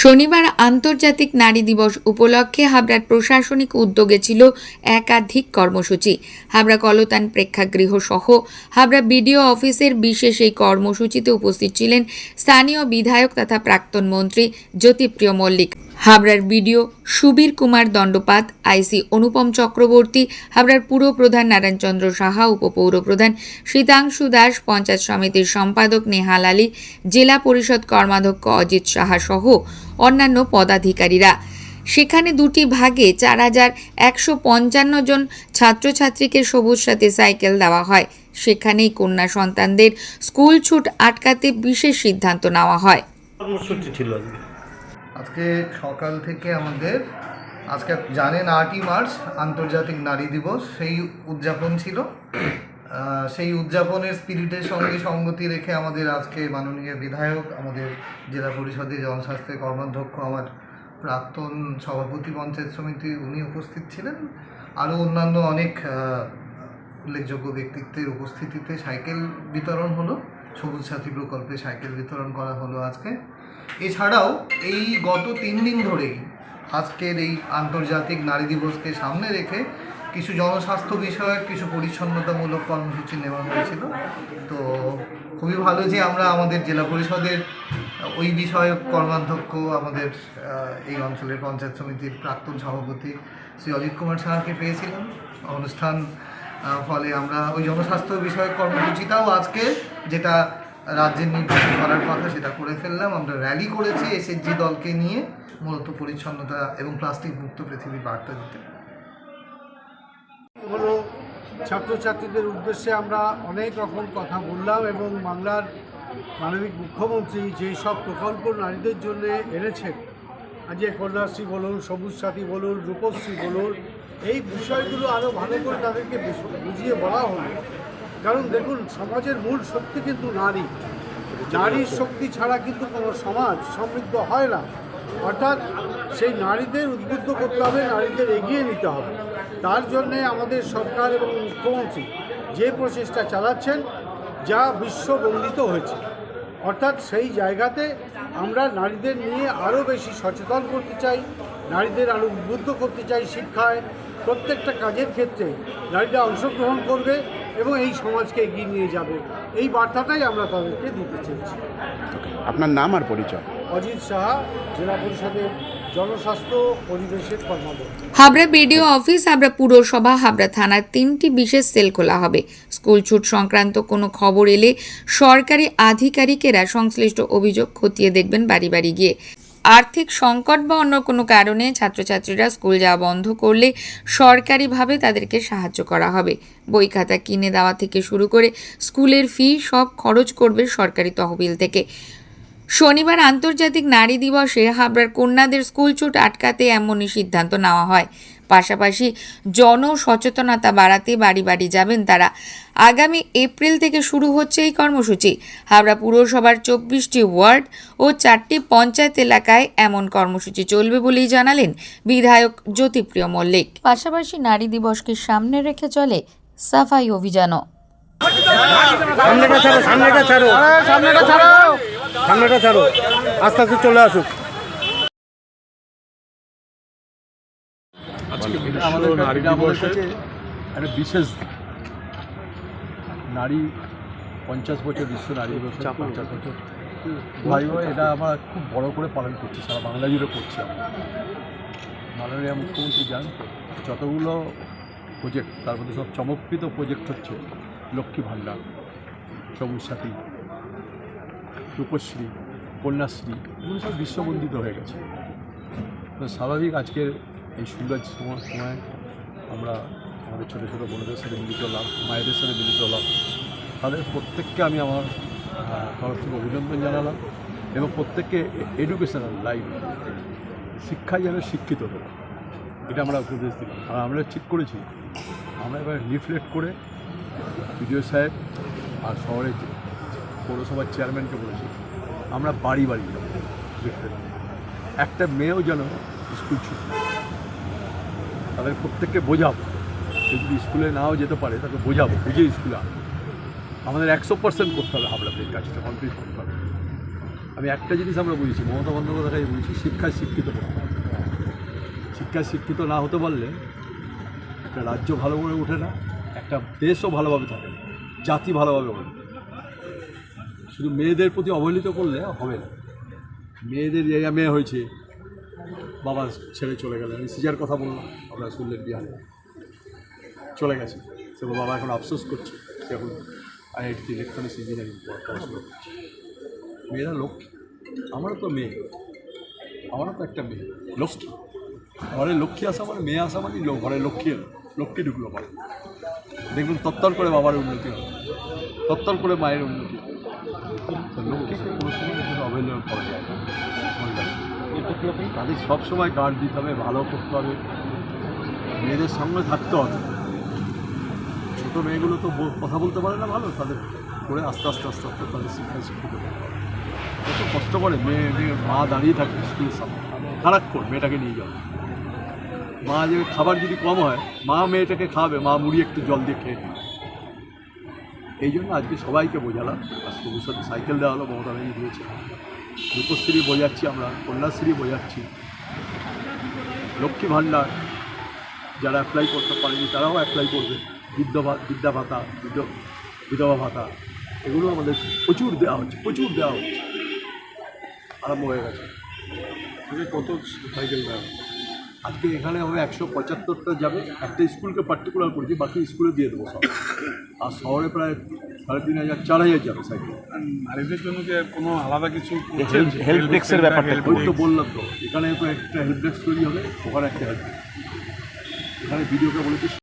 শনিবার আন্তর্জাতিক নারী দিবস উপলক্ষে হাবড়ার প্রশাসনিক উদ্যোগে ছিল একাধিক কর্মসূচি। হাবড়া কলতান প্রেক্ষাগৃহ সহ হাবড়া বিডিও অফিসের বিশেষ এই কর্মসূচিতে উপস্থিত ছিলেন স্থানীয় বিধায়ক তথা প্রাক্তন মন্ত্রী জ্যোতিপ্রিয় মল্লিক। হাবড়ার বিডিও সুবীর কুমার দণ্ডপাত, আইসি অনুপম চক্রবর্তী, হাবড়ার পুর প্রধান নারায়ণচন্দ্র সাহা, উপপৌর প্রধান শীতাংশু দাস, পঞ্চায়েত সমিতির সম্পাদক নেহাল আলী, জেলা পরিষদ কর্মাধ্যক্ষ অজিত সাহা সহ অন্যান্য পদাধিকারীরা। সেখানে দুটি ভাগে চার হাজার একশো পঞ্চান্ন জন ছাত্রছাত্রীকে সবুজ সাথে সাইকেল দেওয়া হয়। সেখানেই কন্যা সন্তানদের স্কুল ছুট আটকাতে বিশেষ সিদ্ধান্ত নেওয়া হয়। আজকে সকাল থেকে আমাদের, আজকে জানেন আটই মার্চ, আন্তর্জাতিক নারী দিবস, সেই উদযাপন ছিল। সেই উদযাপনের স্পিরিটের সঙ্গে সঙ্গতি রেখে আমাদের আজকে মাননীয় বিধায়ক, আমাদের জেলা পরিষদের জনস্বাস্থ্যের কর্মাধ্যক্ষ, আমার প্রাক্তন সভাপতি পঞ্চায়েত সমিতি, উনি উপস্থিত ছিলেন। আরও অন্যান্য অনেক উল্লেখযোগ্য ব্যক্তিত্বের উপস্থিতিতে সাইকেল বিতরণ হলো। সবুজ সাথী প্রকল্পে সাইকেল বিতরণ করা হলো আজকে। এছাড়াও এই গত তিন দিন ধরেই আজকের এই আন্তর্জাতিক নারী দিবসকে সামনে রেখে কিছু জনস্বাস্থ্য বিষয়ক, কিছু পরিচ্ছন্নতামূলক কর্মসূচি নেওয়া হয়েছিল। তো খুবই ভালো যে আমরা আমাদের জেলা পরিষদের, ওই বিষয়ক কর্মাধ্যক্ষ, আমাদের এই অঞ্চলের পঞ্চায়েত সমিতির প্রাক্তন সভাপতি শ্রী অজিত কুমার সাহাকে পেয়েছিলাম। অনুষ্ঠান ফলে আমরা ওই জনস্বাস্থ্য বিষয়ক কর্মসূচিটাও আজকে যেটা রাজ্যের নির্দেশে করার কথা সেটা করে ফেললাম। আমরা র্যালি করেছি এসএসজি দলকে নিয়ে মূলত পরিচ্ছন্নতা এবং প্লাস্টিক মুক্ত পৃথিবীর বার্তা দিতে। হলো ছাত্রছাত্রীদের উদ্দেশ্যে আমরা অনেক রকম কথা বললাম এবং বাংলার মানবিক মুখ্যমন্ত্রী যেই সব প্রকল্প নারীদের জন্য এনেছেন, আজকে কন্যাশ্রী বলুন সবুজ সাথী বলুন, রূপশ্রী বলুন, এই বিষয়গুলো আরও ভালো করে তাদেরকে বুঝিয়ে বলা হলো। কারণ দেখুন, সমাজের মূল শক্তি কিন্তু নারী। নারীর শক্তি ছাড়া কিন্তু কোনো সমাজ সমৃদ্ধ হয় না। অর্থাৎ সেই নারীদের উদ্বুদ্ধ করতে হবে, নারীদের এগিয়ে নিতে হবে। তার জন্যে আমাদের সরকার এবং মুখ্যমন্ত্রী যে প্রচেষ্টা চালাচ্ছেন, যা বিশ্ববন্দিত হয়েছে। অর্থাৎ সেই জায়গাতে আমরা নারীদের নিয়ে আরও বেশি সচেতন করতে চাই, নারীদের আরও উদ্বুদ্ধ করতে চাই শিক্ষায়। প্রত্যেকটা কাজের ক্ষেত্রে নারীরা অংশগ্রহণ করবে। এবং এই সমাজকে এগিয়ে নিয়ে যাবে। এই বার্তাটাই আমরা তাদেরকে দিতে চেয়েছি। আপনার নাম আর পরিচয়? অজিত সাহা জেলা পরিষদের জনস্বাস্থ্য পরিবেশের কর্মদক্ষ হাবড়া বিডিও অফিস হাবড়া পুরসভা হাবড়া থানার তিনটি বিশেষ সেল খোলা হবে। স্কুল ছুট সংক্রান্ত কোনো খবর এলে সরকারি আধিকারিকেরা সংশ্লিষ্ট অভিযোগ খতিয়ে দেখবেন বাড়ি বাড়ি গিয়ে। আর্থিক সংকট বা অন্য কোনো কারণে ছাত্রছাত্রীরা স্কুল যাওয়া বন্ধ করলে সরকারিভাবে তাদেরকে সাহায্য করা হবে। বই খাতা কিনে দেওয়া থেকে শুরু করে স্কুলের ফি সব খরচ করবে সরকারি তহবিল থেকে। শনিবার আন্তর্জাতিক নারী দিবসে হাবড়ার কন্যাদের স্কুল ছুট আটকাতে এমনই সিদ্ধান্ত নেওয়া হয়। পাশাপাশি জনসচেতনতা বাড়াতে বাড়ি বাড়ি যাবেন তারা। আগামী এপ্রিল থেকে শুরু হচ্ছে এই কর্মসূচি। হাবড়া পুরসভার চব্বিশটি ওয়ার্ড ও চারটি পঞ্চায়েত এলাকায় এমন কর্মসূচি চলবে বলেই জানালেন বিধায়ক জ্যোতিপ্রিয় মল্লিক। পাশাপাশি নারী দিবসকে সামনে রেখে চলে সাফাই অভিযানও। সামনেটা ছাড়ো সামনেটা ছাড়ো। সামনেটা ছাড়ো। সামনেটা ছাড়ো। আস্তে আস্তে চলে আসুক। আজকে আমাদের নারী একটা বিশেষ দিন নারী পঞ্চাশ বছর বিশ্ব নারী দিবস পঞ্চাশ বছর। ভাই ভাই এটা আমরা খুব বড় করে পালন করছি সারা বাংলা জুড়ে করছি আমরা। মাননীয় মুখ্যমন্ত্রী যান যতগুলো প্রজেক্ট তার মধ্যে সব চমকৃত প্রজেক্ট হচ্ছে লক্ষ্মী ভাণ্ডার সবুজ সাথী রূপশ্রী কন্যাশ্রী এগুলো সব বিশ্ববন্দিত হয়ে গেছে। তো স্বাভাবিক আজকের এই সুন্দর সময় আমরা আমাদের ছোটো ছোটো বোনদের সাথে মিলিত হলাম, মায়েদের সাথে মিলিত হলাম। তাদের প্রত্যেককে আমি আমার তরফ থেকে অভিনন্দন জানালাম এবং প্রত্যেককে এডুকেশনাল লাইফ শিক্ষায় যেন শিক্ষিত হবে এটা আমরা উপদেশ দিলাম। আর আমরা ঠিক করেছি। আমরা এবার লিফলেট করে বিডিও সাহেব আর শহরের পৌরসভার চেয়ারম্যানকে বলেছি, আমরা বাড়ি বাড়ি যাব একটা মেয়েও যেন স্কুল ছুটি তাদের প্রত্যেককে বোঝাবো। সে যদি স্কুলে নাও যেতে পারে, তাকে বোঝাবো বুঝে স্কুলে আমাদের একশো পার্সেন্ট করতে হবে এই কাজটা কমপ্লিট করতে হবে। আমি একটা জিনিস আমরা বুঝেছি, মমতা বন্দ্যোপাধ্যায় বুঝেছি শিক্ষায় শিক্ষিত করতে হবে। শিক্ষায় শিক্ষিত না হতে পারলে একটা রাজ্য ভালো করে ওঠে না, একটা দেশও ভালোভাবে থাকে জাতি ভালোভাবে ওঠে শুধু মেয়েদের প্রতি অবহেলিত করলে হবে না। মেয়েদের জায়গা মেয়ে হয়েছে, বাবা ছেড়ে চলে গেলেন, আমি সিজার কথা বললাম, আপনারা শুনলেন বিহারে। চলে গেছে। সে বাবা এখন আফসোস করছে এখন আইআইটি ইলেকট্রনিক্স ইঞ্জিনিয়ারিং পড়াশোনা করছে। মেয়েরা লক্ষ্মী। আমারও তো মেয়ে। আমারও তো একটা মেয়ে। লক্ষ্মী। ঘরে লক্ষ্মী আসা মানে মেয়ে আসা মানে ঘরে লক্ষ্মী লক্ষ্মী ঢুকলো ঘরে। দেখবেন তত্তর করে বাবার উন্নতি হবে। তত্তর করে মায়ের উন্নতি হবে। লক্ষ্মীকে কোনো সময় কিন্তু অবহেলনা করা যায়। তাদের সবসময় গার্ড দিতে হবে, ভালো করতে হবে। মেয়েদের সঙ্গে থাকতে হবে। ছোটো মেয়েগুলো তো কথা বলতে পারে না ভালো, তাদের করে আস্তে আস্তে আস্তে আস্তে তাদের শিক্ষায় শিক্ষিত কত কষ্ট করে মেয়ে মেয়ে, মা দাঁড়িয়ে থাকে স্কুলের সামনে। সারাক্ষণ মেয়েটাকে নিয়ে যাবে মা যে খাবার যদি কম হয়, মা মেয়েটাকে খাওয়াবে মা মুড়ি একটু জল দিয়ে খেয়ে নেবে। এই জন্য আজকে সবাইকে বোঝালাম আর ভবিষ্যতে সাইকেল দেওয়া হলো, মমতা ব্যানার্জি দিয়েছে। রূপশ্রী বোঝাচ্ছি আমরা, কন্যাশ্রী বোঝাচ্ছি। লক্ষ্মী ভাণ্ডার যারা অ্যাপ্লাই করতে পারেনি, তারাও অ্যাপ্লাই করবে। বিধবা বিদ্যা ভাতা বিধ বিধবা ভাতা এগুলো আমাদের প্রচুর দেওয়া হচ্ছে প্রচুর দেওয়া হচ্ছে। আরম্ভ হয়ে গেছে। কত সাইকেল দেওয়া আজকে এখানে হবে একশো পঁচাত্তরটা যাবে। একটা স্কুলকে পার্টিকুলার করেছি বাকি স্কুলে দিয়ে দেবো সব। আর শহরে প্রায় সাড়ে তিন হাজার চার হাজার যাবে সাইকেল। নারীদের জন্য যে কোনো আলাদা কিছু হেল্প ডেস্কের ব্যাপারটা ওই তো বললাম তো এখানে তো একটা হেল্প ডেস্ক তৈরি হবে ওখানে একটা হেল্প এখানে ভিডিওকে বলেছি